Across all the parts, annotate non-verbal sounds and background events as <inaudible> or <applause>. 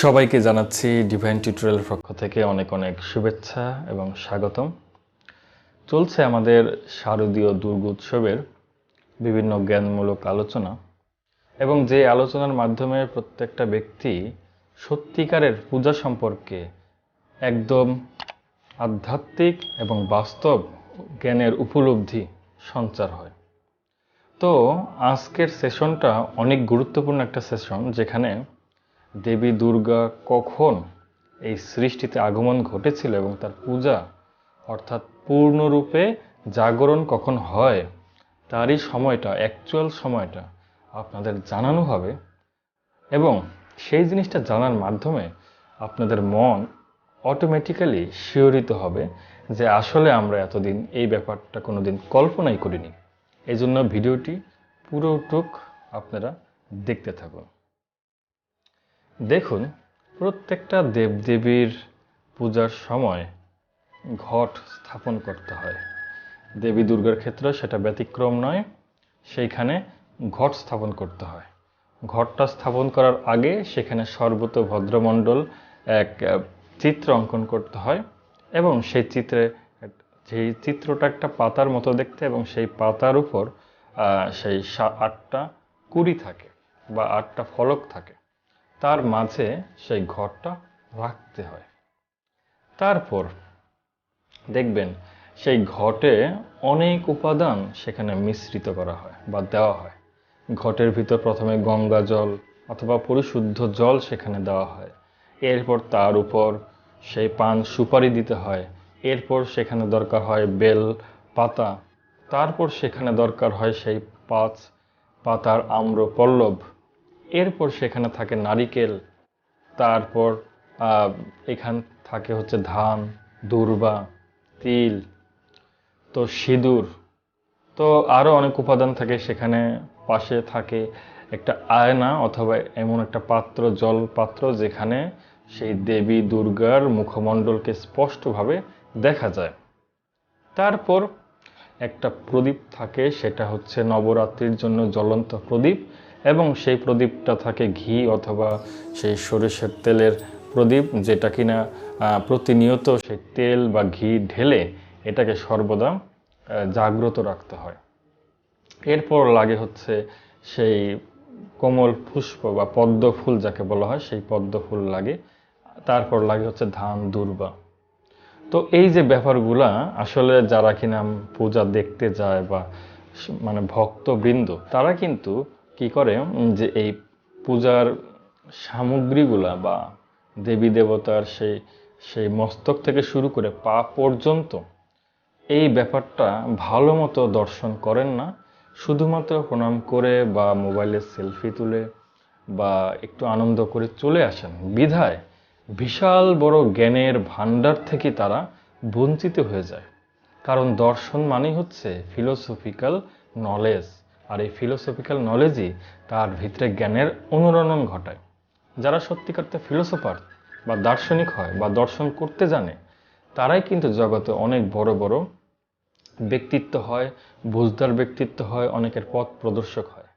সবাইকে জানাচ্ছি ডিভাইন টিউটোরিয়ালের পক্ষ থেকে অনেক অনেক শুভেচ্ছা এবং স্বাগতম। চলছে আমাদের শারদীয় দুর্গোৎসবের বিভিন্ন জ্ঞানমূলক আলোচনা এবং যে আলোচনার মাধ্যমে প্রত্যেকটা ব্যক্তি সত্যিকারের পূজা সম্পর্কে একদম আধ্যাত্মিক এবং বাস্তব জ্ঞানের উপলব্ধি সঞ্চার হয়। তো আজকের সেশনটা অনেক গুরুত্বপূর্ণ একটা সেশন যেখানে দেবী দুর্গা কখন এই সৃষ্টিতে আগমন ঘটেছিল এবং তার পূজা, অর্থাৎ পূর্ণরূপে জাগরণ কখন হয়, তারই সময়টা অ্যাকচুয়াল সময়টা আপনাদের জানানো হবে এবং সেই জিনিসটা জানার মাধ্যমে আপনাদের মন অটোমেটিক্যালি শিওরিত হবে যে আসলে আমরা এতদিন এই ব্যাপারটা কোনোদিন কল্পনাই করিনি। এই জন্য ভিডিওটি পুরোটুক আপনারা দেখতে থাকুন। দেখুন, প্রত্যেকটা দেবদেবীর পূজার সময় ঘট স্থাপন করতে হয়। দেবী দুর্গার ক্ষেত্রে সেটা ব্যতিক্রম নয়, সেইখানে ঘট স্থাপন করতে হয়। ঘটটা স্থাপন করার আগে সেখানে সর্বত ভদ্রমণ্ডল এক চিত্র অঙ্কন করতে হয় এবং সেই চিত্রে সেই চিত্রটা একটা পাতার মতো দেখতে এবং সেই পাতার উপর সেই আটটা কুড়ি থাকে বা আটটা ফলক থাকে। তার মাঝে সেই ঘরটা রাখতে হয়। তারপর দেখবেন সেই ঘটে অনেক উপাদান সেখানে মিশ্রিত করা হয় বা দেওয়া হয়। ঘটের ভিতর প্রথমে গঙ্গা জল অথবা পরিশুদ্ধ জল সেখানে দেওয়া হয়। এরপর তার উপর সেই পান সুপারি দিতে হয়। এরপর সেখানে দরকার হয় বেল, পাতা। তারপর সেখানে দরকার হয় সেই পাঁচ পাতার আম্র পল্লব এরপর সেখানে থাকে নারিকেল, তারপর এখান থাকে হচ্ছে ধান, দূর্বা, তিল, তো সিঁদুর। তো আরও অনেক উপাদান থাকে সেখানে পাশে থাকে একটা আয়না অথবা এমন একটা পাত্র জল পাত্র যেখানে সেই দেবী দুর্গার মুখমণ্ডলকে স্পষ্টভাবে দেখা যায়। তারপর একটা প্রদীপ থাকে, সেটা হচ্ছে নবরাত্রির জন্য জ্বলন্ত প্রদীপ। এবং সেই প্রদীপটা থাকে ঘি অথবা সেই সরিষার তেলের প্রদীপ, যেটা কিনা প্রতিনিয়ত সেই তেল বা ঘি ঢেলে এটাকে সর্বদা জাগ্রত রাখতে হয়। এরপর লাগে হচ্ছে সেই কোমল পুষ্প বা পদ্ম ফুল যাকে বলা হয়, সেই পদ্ম ফুল লাগে। তারপর লাগে হচ্ছে ধান, দুর্বা। তো এই যে ব্যাপারগুলা, আসলে যারা কিনা পূজা দেখতে যায় বা মানে ভক্তবৃন্দ, তারা কিন্তু কি করে? যে এই পূজার সামগ্রীগুলা বা দেবী দেবতার সেই সেই মস্তক থেকে শুরু করে পা পর্যন্ত এই ব্যাপারটা ভালো মতো দর্শন করেন না। শুধুমাত্র প্রণাম করে বা মোবাইলে সেলফি তুলে বা একটু আনন্দ করে চলে আসেন। বিধায় বিশাল বড় জ্ঞানের ভান্ডার থেকে তারা বঞ্চিত হয়ে যায়। কারণ দর্শন মানেই হচ্ছে ফিলোসফিক্যাল নলেজ আর এই ফিলোসফিক্যাল নলেজই তার ভিতরে জ্ঞানের অনুরণন ঘটায়। যারা সত্যিকারতে ফিলোসফার বা দার্শনিক হয় বা দর্শন করতে জানে, তারাই কিন্তু জগতে অনেক বড় বড় ব্যক্তিত্ব হয়, বুঝদার ব্যক্তিত্ব হয়, অনেকের পথ প্রদর্শক হয়।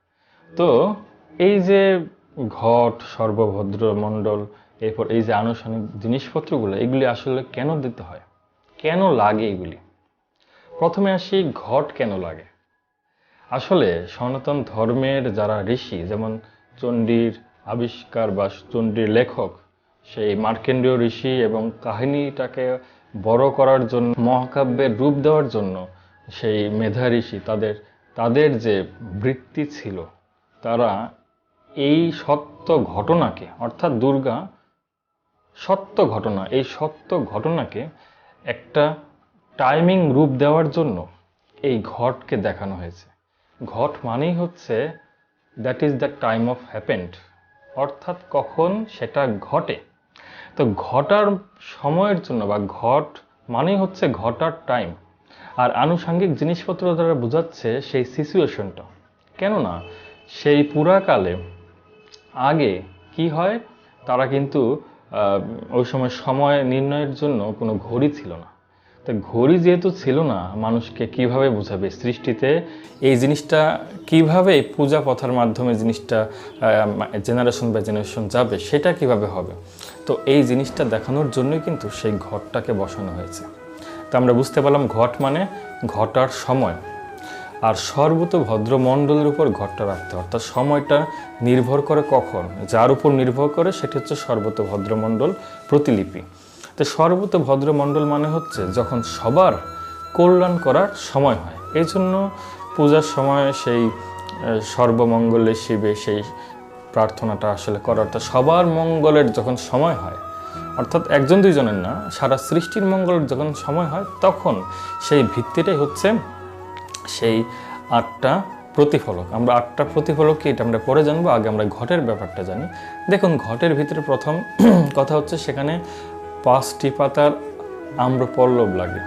তো এই যে ঘট, সর্বভদ্র মণ্ডল, এরপর এই যে আনুষ্ঠানিক জিনিসপত্রগুলো, এগুলি আসলে কেন দিতে হয়? কেন লাগে এগুলি? প্রথমে আসি ঘট কেন লাগে। আসলে সনাতন ধর্মের যারা ঋষি, যেমন চণ্ডীর আবিষ্কার বা চণ্ডীর লেখক, সেই মার্কেন্ডীয় ঋষি এবং কাহিনীটাকে বড় করার জন্য, মহাকাব্যের রূপ দেওয়ার জন্য সেই মেধা ঋষি তাদের তাদের যে বৃত্তি ছিল, তারা এই সত্য ঘটনাকে, অর্থাৎ দুর্গা সত্য ঘটনা, এই সত্য ঘটনাকে একটা টাইমিং রূপ দেওয়ার জন্য এই ঘটকে দেখানো হয়েছে। ঘট মানেই হচ্ছে that is the time of happened অর্থাৎ কখন সেটা ঘটে। তো ঘটার সময়ের জন্য বা ঘট মানেই হচ্ছে ঘটার টাইম আর আনুষাঙ্গিক জিনিসপত্র দ্বারা বোঝাচ্ছে সেই সিচুয়েশনটা কেননা সেই পুরাকালে আগে কি হয়? তারা কিন্তু ওই সময় সময় নির্ণয়ের জন্য কোনো ঘড়ি ছিল না। তো ঘড়ি যেহেতু ছিল না, মানুষকে কীভাবে বোঝাবে? সৃষ্টিতে এই জিনিসটা কীভাবে পূজা প্রথার মাধ্যমে জিনিসটা জেনারেশন বাই জেনারেশন যাবে, সেটা কীভাবে হবে? তো এই জিনিসটা দেখানোর জন্যই কিন্তু সেই ঘটটাকে বসানো হয়েছে। তো আমরা বুঝতে পারলাম ঘট মানে ঘটার সময়। আর সর্বত ভদ্রমণ্ডলের উপর ঘটটা রাখতে হয় অর্থাৎ সময়টা নির্ভর করে কখন? যার উপর নির্ভর করে সেটি হচ্ছে সর্বত ভদ্রমণ্ডল প্রতিলিপি। তো সর্বত ভদ্রমণ্ডল মানে হচ্ছে যখন সবার কল্যাণ করার সময় হয়। এই জন্য পূজার সময় সেই সর্বমঙ্গলে শিবে সেই প্রার্থনাটা আসলে করা অর্থাৎ সবার মঙ্গলের যখন সময় হয়, অর্থাৎ একজন দুইজনের না, সারা সৃষ্টির মঙ্গলের যখন সময় হয়, তখন সেই ভিত্তিটাই হচ্ছে সেই আটটা প্রতিফলক। আমরা আটটা প্রতিফলক কি এটা আমরা পরে জানব, আগে আমরা ঘটের ব্যাপারটা জানি। দেখুন, ঘটের ভিতরে প্রথম <clears throat> কথা হচ্ছে সেখানে পাঁচটি পাতার আম্রপল্লব লাগে।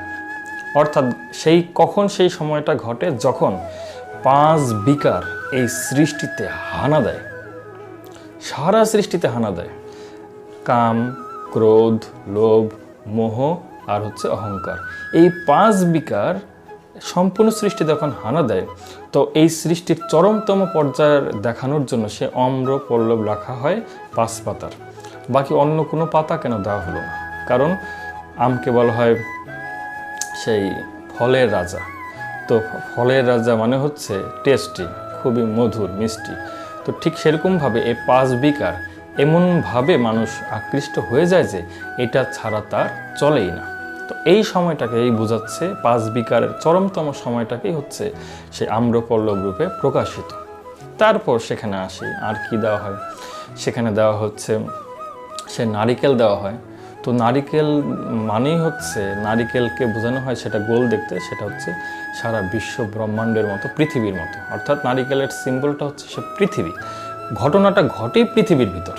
অর্থাৎ সেই কখন সেই সময়টা ঘটে যখন পাঁচ বিকার এই সৃষ্টিতে হানা দেয়। সারা সৃষ্টিতে হানা দেয়। কাম, ক্রোধ, লোভ, মোহ আর হচ্ছে অহংকার। এই পাঁচ বিকার সম্পূর্ণ সৃষ্টি যখন হানা দেয়, তো এই সৃষ্টির চরমতম পর্যায়ের দেখানোর জন্য সে অম্র পল্লব রাখা হয় পাঁচ পাতার। বাকি অন্য কোনো পাতা কেন দেওয়া হলো না? কারণ আমকে বলা হয় সেই ফলের রাজা। তো ফলের রাজা মানে হচ্ছে টেস্টি খুবই মধুর, মিষ্টি। তো ঠিক সেরকমভাবে এই পাঁচ বিকার এমনভাবে মানুষ আকৃষ্ট হয়ে যায় যে এটা ছাড়া তার চলেই না। তো এই সময়টাকে এই বোঝাচ্ছে পাঁচ বিকারের চরমতম সময়টাকেই হচ্ছে সে আম্রপল্লব রূপে প্রকাশিত। তারপর সেখানে আসি আর কি দেওয়া হয়? সেখানে দেওয়া হচ্ছে, সে নারিকেল দেওয়া হয়। তো নারিকেল মানেই হচ্ছে, নারিকেলকে বোঝানো হয় সেটা গোল দেখতে, সেটা হচ্ছে সারা বিশ্ব ব্রহ্মাণ্ডের মতো, পৃথিবীর মতো। অর্থাৎ নারিকেলের সিম্বলটা হচ্ছে সে পৃথিবী। ঘটনাটা ঘটেই পৃথিবীর ভিতর।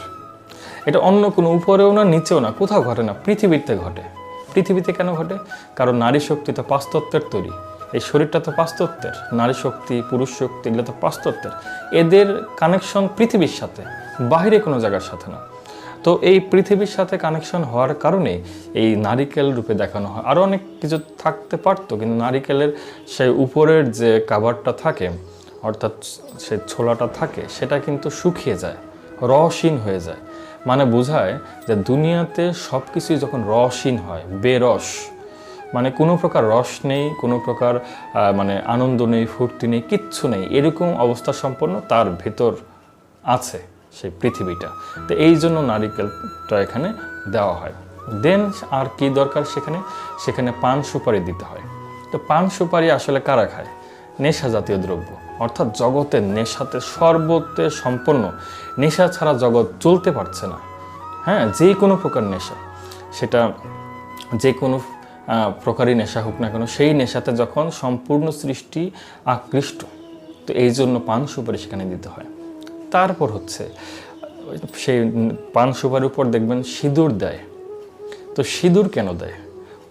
এটা অন্য কোনো উপরেও না, নিচেও না, কোথাও ঘটে না, পৃথিবীতে ঘটে। পৃথিবীতে কেন ঘটে? কারণ নারী শক্তি তো পাঁচতত্ত্বের তৈরি। এই শরীরটা তো পাঁচতত্ত্বের নারী শক্তি, পুরুষ শক্তি, এগুলো তো পাঁচতত্ত্বের এদের কানেকশন পৃথিবীর সাথে বাইরে কোনো জায়গার সাথে না। তো এই পৃথিবীর সাথে কানেকশন হওয়ার কারণে এই নারিকেল রূপে দেখানো হয়। আরও অনেক কিছু থাকতে পারতো, কিন্তু নারিকেলের সেই উপরের যে কাভারটা থাকে, অর্থাৎ সে ছোলাটা থাকে, সেটা কিন্তু শুকিয়ে যায়, রসহীন হয়ে যায়। মানে বোঝায় যে দুনিয়াতে সব কিছুই যখন রসহীন হয়, বেরস মানে কোনো প্রকার রস নেই, কোনো প্রকার মানে আনন্দ নেই, ফুর্তি নেই, কিচ্ছু নেই, এরকম অবস্থা সম্পন্ন তার ভেতর আছে। সেই পৃথিবীটা। তো এই জন্য নারিকেলটা এখানে দেওয়া হয়। দেন আর কি দরকার সেখানে? সেখানে পান সুপারি দিতে হয়। তো পান সুপারি আসলে কারা খায়? নেশা জাতীয় দ্রব্য। অর্থাৎ জগতের নেশাতে সর্বতে সম্পন্ন নেশা ছাড়া জগৎ চলতে পারছে না। হ্যাঁ যে কোনো প্রকার নেশা। সেটা যে কোনো প্রকারই নেশা হোক না কেন, সেই নেশাতে যখন সম্পূর্ণ সৃষ্টি আকৃষ্ট, তো এই জন্য পান সুপারি সেখানে দিতে হয়। তারপর হচ্ছে, সেই পান সুপারির উপর দেখবেন সিঁদুর দেয়। তো সিঁদুর কেন দেয়?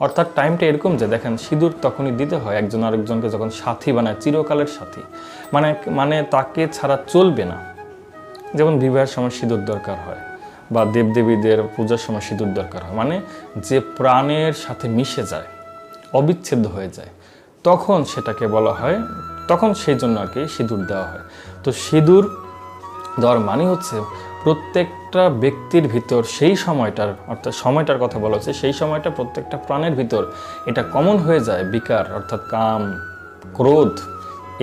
অর্থাৎ টাইমটা এরকম যে, দেখেন সিঁদুর তখনই দিতে হয় একজন আরেকজনকে যখন সাথী বানায়, চিরকালের সাথী। মানে মানে তাকে ছাড়া চলবে না। যেমন বিবাহের সময় সিঁদুর দরকার হয় বা দেবদেবীদের পূজার সময় সিঁদুর দরকার হয়। মানে যে প্রাণের সাথে মিশে যায়, অবিচ্ছেদ্য হয়ে যায়, তখন সেটাকে বলা হয়, তখন সেই জন্য আর কি সিঁদুর দেওয়া হয়। তো সিঁদুর দেওয়ার মানে হচ্ছে প্রত্যেকটা ব্যক্তির ভিতর সেই সময়টার, অর্থাৎ সময়টার কথা বলা হচ্ছে, সেই সময়টা প্রত্যেকটা প্রাণের ভিতর এটা কমন হয়ে যায়, বিকার, অর্থাৎ কাম, ক্রোধ,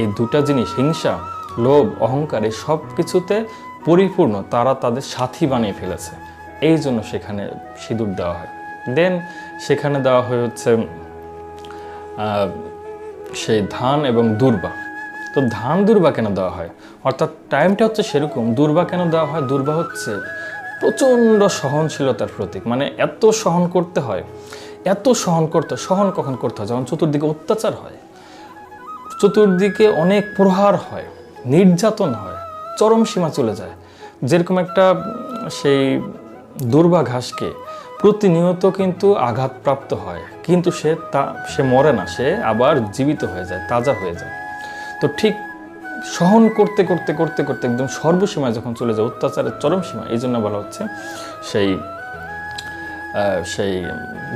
এই দুটা জিনিস, হিংসা, লোভ, অহংকার, এই সব কিছুতে পরিপূর্ণ, তারা তাদের সাথী বানিয়ে ফেলেছে। এই জন্য সেখানে সিঁদুর দেওয়া হয়। দেন সেখানে দেওয়া হয় হচ্ছে সেই ধান এবং দুর্বা। তো ধান দুর্বা কেন দেওয়া হয়? অর্থাৎ টাইমটা হচ্ছে সেরকম, দুর্বা কেন দেওয়া হয়? দুর্বা হচ্ছে প্রচণ্ড সহনশীলতার প্রতীক। মানে এত সহন করতে হয়, এত সহন করতে, সহন কখন করতে হয়? যখন চতুর্দিকে অত্যাচার হয়, চতুর্দিকে অনেক প্রহার হয়, নির্যাতন হয়, চরম সীমা চলে যায়। যেরকম একটা সেই দুর্বা ঘাসকে প্রতিনিয়ত কিন্তু আঘাতপ্রাপ্ত হয়, কিন্তু সে তা, সে মরে না, সে আবার জীবিত হয়ে যায়, তাজা হয়ে যায়। তো ঠিক সহন করতে করতে করতে করতে একদম সর্বসীমায় যখন চলে যায়, অত্যাচারের চরম সীমা এই জন্য বলা হচ্ছে সেই সেই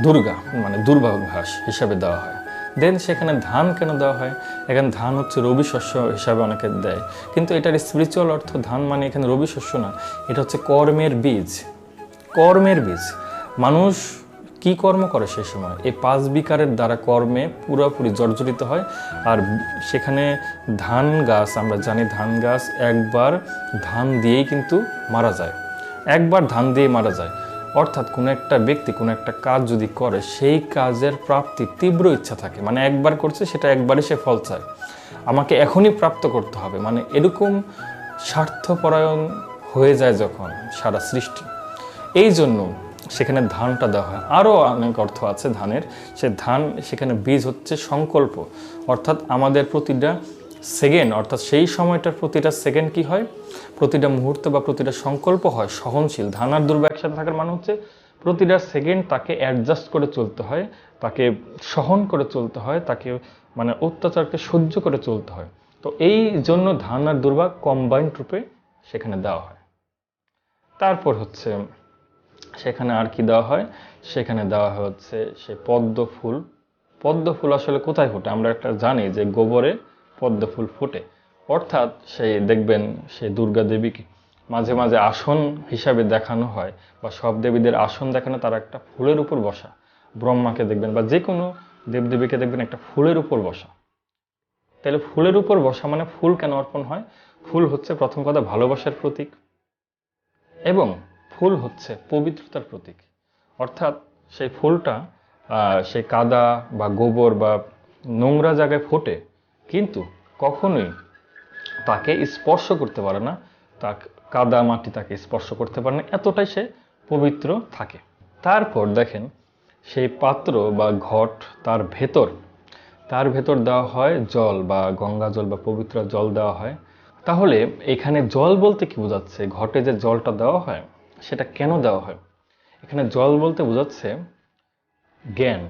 দুর্গা মানে দুর্বাঘাস হিসাবে দেওয়া হয়। দেন সেখানে ধান কেন দেওয়া হয়? এখানে ধান হচ্ছে রবি শস্য হিসাবে অনেকে দেয়। কিন্তু এটার স্পিরিচুয়াল অর্থ ধান মানে এখানে রবি শস্য না, এটা হচ্ছে কর্মের বীজ। কর্মের বীজ। মানুষ কি কর্ম করে সেই সময়? এই পাঁচ বিকারের দ্বারা কর্মে পুরোপুরি জর্জরিত হয়। আর সেখানে ধান গাছ, আমরা জানি ধান গাছ একবার ধান দিয়েই কিন্তু মারা যায়। একবার ধান দিয়ে মারা যায়। অর্থাৎ কোনো একটা ব্যক্তি কোনো একটা কাজ যদি করে, সেই কাজের প্রাপ্তি তীব্র ইচ্ছা থাকে। মানে একবার করছে, সেটা একবারই সে ফল চায়। আমাকে এখনই প্রাপ্ত করতে হবে। মানে এরকম স্বার্থপরায়ণ হয়ে যায় যখন সারা সৃষ্টি। এই জন্য সেখানে ধানটা দেওয়া হয়। আরও অনেক অর্থ আছে ধানের। সে ধান, সেখানে বীজ হচ্ছে সংকল্প। অর্থাৎ আমাদের প্রতিটা সেকেন্ড অর্থাৎ সেই সময়টার প্রতিটা সেকেন্ড কি হয়? প্রতিটা মুহূর্ত বা প্রতিটা সংকল্প হয় সহনশীল। ধান আর দুর্বা একসাথে থাকার মানে হচ্ছে প্রতিটা সেকেন্ড তাকে অ্যাডজাস্ট করে চলতে হয়, তাকে সহন করে চলতে হয়, তাকে মানে অত্যাচারকে সহ্য করে চলতে হয়। তো এই জন্য ধান আর দুর্বা কম্বাইন্ড রূপে সেখানে দেওয়া হয়। তারপর হচ্ছে সেখানে আর কি দেওয়া হয়? সেখানে দেওয়া হচ্ছে সে পদ্ম ফুল। পদ্ম ফুল আসলে কোথায় ফোটে? আমরা একটা জানি যে গোবরে পদ্ম ফুল ফোটে। অর্থাৎ সেই দেখবেন সেই দুর্গা দেবীকে মাঝে মাঝে আসন হিসাবে দেখানো হয় বা সব দেবীদের আসন দেখানো তারা একটা ফুলের উপর বসা। ব্রহ্মাকে দেখবেন বা যে কোনো দেবদেবীকে দেখবেন একটা ফুলের উপর বসা। তাহলে ফুলের উপর বসা মানে ফুল কেন অর্পণ হয়? ফুল হচ্ছে প্রথম কথা ভালোবাসার প্রতীক। এবং ফুল হচ্ছে, পবিত্রতার প্রতীক। অর্থাৎ সেই ফুলটা সেই কাদা বা গোবর বা নোংরা জায়গায় ফোটে, কিন্তু কখনোই তাকে স্পর্শ করতে পারে না, তা কাদা মাটি তাকে স্পর্শ করতে পারে না, এতটাই সে পবিত্র থাকে। তারপর দেখেন, সেই পাত্র বা ঘট তার ভেতর তার ভেতর দেওয়া হয় জল বা গঙ্গা জল বা পবিত্র জল দেওয়া হয়। তাহলে এখানে জল বলতে কি বোঝাচ্ছে? ঘটে যে জলটা দেওয়া হয় সেটা কেন দেওয়া হয়? এখানে জল বলতে বোঝাচ্ছে জ্ঞান।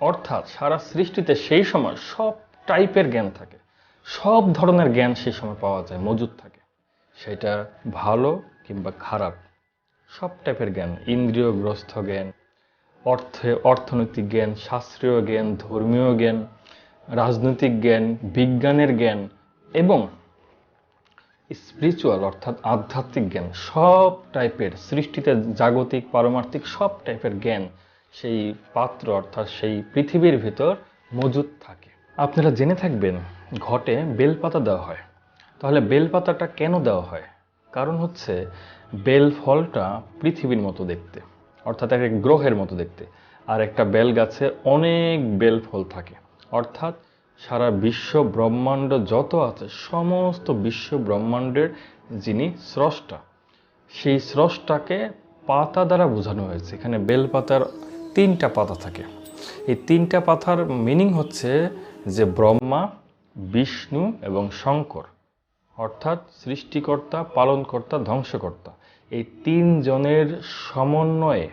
অর্থাৎ সারা সৃষ্টিতে সেই সময় সব টাইপের জ্ঞান থাকে। সব ধরনের জ্ঞান সেই সময় পাওয়া যায়, মজুদ থাকে। সেটা ভালো কিংবা খারাপ। সব টাইপের জ্ঞান ইন্দ্রিয়গ্রস্ত জ্ঞান, অর্থে, অর্থনৈতিক জ্ঞান, শাস্ত্রীয় জ্ঞান, ধর্মীয় জ্ঞান, রাজনৈতিক জ্ঞান, বিজ্ঞানের জ্ঞান এবং স্পিরিচুয়াল অর্থাৎ আধ্যাত্মিক জ্ঞান, সব টাইপের সৃষ্টিতে জাগতিক, পারমার্থিক, সব টাইপের জ্ঞান সেই পাত্র, অর্থাৎ সেই পৃথিবীর ভিতর মজুদ থাকে। আপনারা জেনে থাকবেন, ঘটে বেলপাতা দেওয়া হয়। তাহলে বেলপাতাটা কেন দেওয়া হয়? কারণ হচ্ছে বেল ফলটা পৃথিবীর মতো দেখতে, অর্থাৎ এক গ্রহের মতো দেখতে। আর একটা বেল গাছে অনেক বেল ফল থাকে, অর্থাৎ সারা বিশ্ব ব্রহ্মাণ্ড যত আছে, সমস্ত বিশ্ব ব্রহ্মাণ্ডের যিনি স্রষ্টা, সেই স্রষ্টাকে পাতা দ্বারা বোঝানো হয়েছে। এখানে বেলপাতার তিনটা পাতা থাকে। এই তিনটা পাতার মিনিং হচ্ছে যে ব্রহ্মা, বিষ্ণু এবং শঙ্কর, অর্থাৎ সৃষ্টিকর্তা, পালনকর্তা, ধ্বংসকর্তা। এই তিনজনের সমন্বয়ে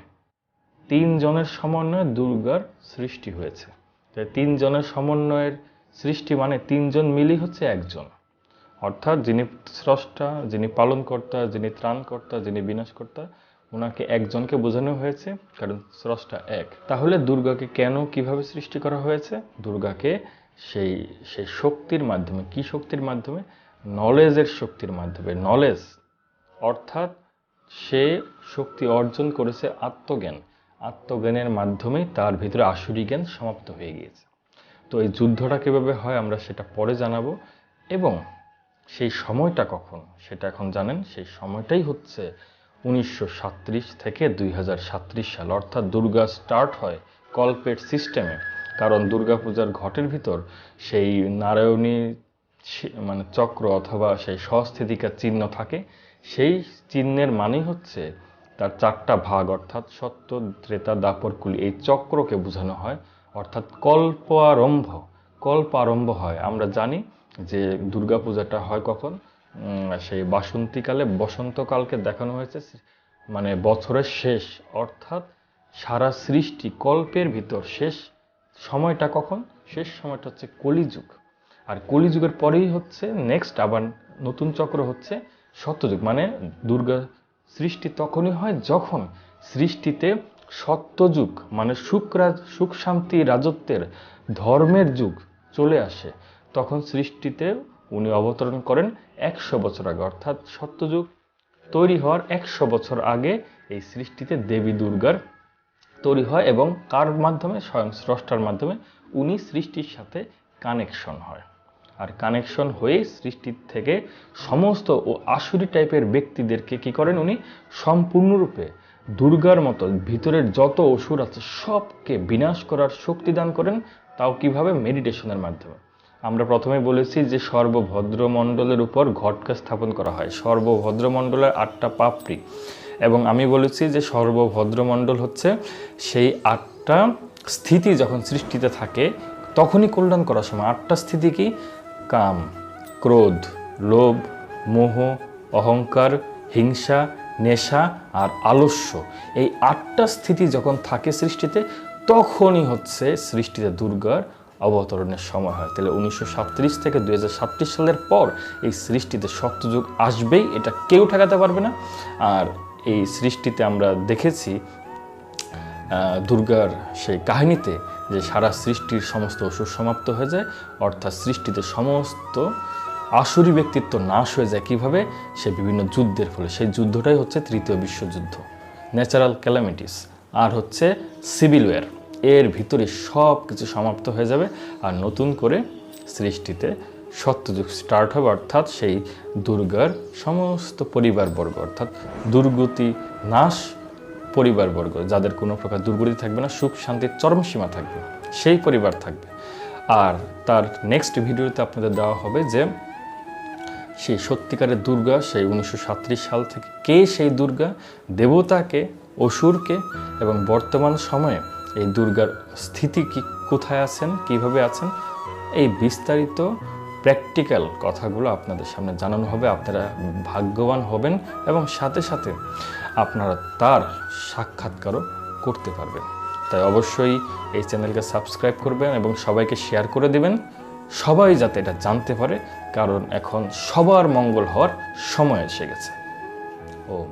তিনজনের সমন্বয়ে দুর্গার সৃষ্টি হয়েছে। তাই তিনজনের সমন্বয়ের সৃষ্টি মানে তিনজন মিলেই হচ্ছে একজন। অর্থাৎ যিনি স্রষ্টা, যিনি পালনকর্তা, যিনি ত্রাণকর্তা, যিনি বিনাশকর্তা ওনাকে একজনকে বোঝানো হয়েছে, কারণ স্রষ্টা এক। তাহলে দুর্গাকে কেন কীভাবে সৃষ্টি করা হয়েছে? দুর্গাকে সেই সেই শক্তির মাধ্যমে, কি শক্তির মাধ্যমে? নলেজের শক্তির মাধ্যমে। নলেজ অর্থাৎ সে শক্তি অর্জন করেছে আত্মজ্ঞান। আত্মজ্ঞানের মাধ্যমেই তার ভিতরে আসুরি জ্ঞান সমাপ্ত হয়ে গিয়েছে। তো এই যুদ্ধটা কীভাবে হয় আমরা সেটা পরে জানাব। এবং সেই সময়টা কখন? সেটা এখন জানেন, সেই সময়টাই হচ্ছে উনিশশো থেকে দুই সাল। অর্থাৎ দুর্গা স্টার্ট হয় কল্পেট সিস্টেমে কারণ দুর্গাপূজার ঘটের ভিতর সেই নারায়ণী মানে চক্র অথবা সেই সস্থিতিকার চিহ্ন থাকে। সেই চিহ্নের মানেই হচ্ছে তার চারটা ভাগ, অর্থাৎ সত্য, ত্রেতা, দাপর কুলি, এই চক্রকে বোঝানো হয়। অর্থাৎ কল্প আরম্ভ কল্প আরম্ভ হয়। আমরা জানি যে দুর্গাপূজাটা হয় কখন? সেই বাসন্তীকালে, বসন্তকালকে দেখানো হয়েছে মানে বছরের শেষ। অর্থাৎ সারা সৃষ্টি কল্পের ভিতর শেষ সময়টা কখন? শেষ সময়টা হচ্ছে কলিযুগ। আর কলিযুগের পরেই হচ্ছে নেক্সট আবার নতুন চক্র হচ্ছে সত্যযুগ মানে দুর্গা সৃষ্টি তখনই হয় যখন সৃষ্টিতে সত্যযুগ মানে সুখ রাজ- সুখ শান্তি রাজত্বের ধর্মের যুগ চলে আসে। তখন সৃষ্টিতে উনি অবতরণ করেন একশো বছর আগে, অর্থাৎ সত্যযুগ তৈরি হওয়ার একশো বছর আগে এই সৃষ্টিতে দেবী দুর্গার তৈরি হয় এবং কার মাধ্যমে? স্বয়ং স্রষ্টার মাধ্যমে উনি সৃষ্টির সাথে কানেকশন হয়। আর কানেকশন হয়ে সৃষ্টির থেকে সমস্ত ও আসুরি টাইপের ব্যক্তিদেরকে কি করেন উনি? সম্পূর্ণরূপে দুর্গার মতো ভিতরের যত অসুর আছে, সবকে বিনাশ করার শক্তি দান করেন তাও কীভাবে? মেডিটেশনের মাধ্যমে। আমরা প্রথমে বলেছি যে সর্বভদ্রমণ্ডলের উপর ঘটকা স্থাপন করা হয়। সর্বভদ্রমণ্ডলের আটটা পাপড়ি। এবং আমি বলেছি যে সর্বভদ্রমণ্ডল হচ্ছে সেই আটটা স্থিতি যখন সৃষ্টিতে থাকে, তখনই কল্যাণ করার সময়। আটটা স্থিতি কি? কাম, ক্রোধ, লোভ, মোহ, অহংকার, হিংসা নেশা আর আলস্য। এই আটটা স্থিতি যখন থাকে সৃষ্টিতে, তখনই হচ্ছে সৃষ্টিতে দুর্গার অবতরণের সময় হয়। তাহলে উনিশশো থেকে দুই সালের পর এই সৃষ্টিতে সত্যযুগ আসবেই, এটা কেউ ঠেকাতে পারবে না। আর এই সৃষ্টিতে আমরা দেখেছি দুর্গার সেই কাহিনীতে যে সারা সৃষ্টির সমস্ত অসুর সমাপ্ত হয়ে যায়, অর্থাৎ সৃষ্টিতে সমস্ত আসুরি ব্যক্তিত্ব নাশ হয়ে যায় কীভাবে? সে বিভিন্ন যুদ্ধের ফলে। সেই যুদ্ধটাই হচ্ছে তৃতীয় বিশ্বযুদ্ধ। ন্যাচারাল ক্যালামিটিস আর হচ্ছে সিভিল ওয়ার এর ভিতরে সব কিছু সমাপ্ত হয়ে যাবে আর নতুন করে সৃষ্টিতে সত্যযুগ স্টার্ট হবে, অর্থাৎ সেই দুর্গার সমস্ত পরিবারবর্গ, অর্থাৎ দুর্গতি নাশ পরিবারবর্গ, যাদের কোনো প্রকার দুর্গতি থাকবে না, সুখ শান্তির চরম সীমা থাকবে। সেই পরিবার থাকবে। আর তার নেক্সট ভিডিওতে আপনাদের দেওয়া হবে যে সেই সত্যিকারের দুর্গা, সেই উনিশশো সাল থেকে কে সেই দুর্গা? দেবতাকে, অসুরকে এবং বর্তমান সময়ে এই দুর্গার স্থিতি কি, কোথায় আছেন, কীভাবে আছেন? এই বিস্তারিত প্র্যাকটিক্যাল কথাগুলো আপনাদের সামনে জানানো হবে, আপনারা ভাগ্যবান হবেন এবং সাথে সাথে আপনারা তার সাক্ষাৎকারও করতে পারবেন। তাই অবশ্যই এই চ্যানেলকে সাবস্ক্রাইব করবেন এবং সবাইকে শেয়ার করে দিবেন। সবাই যাতে এটা জানতে পারে কারণ এখন সবার মঙ্গল হওয়ার সময় এসে গেছে। ও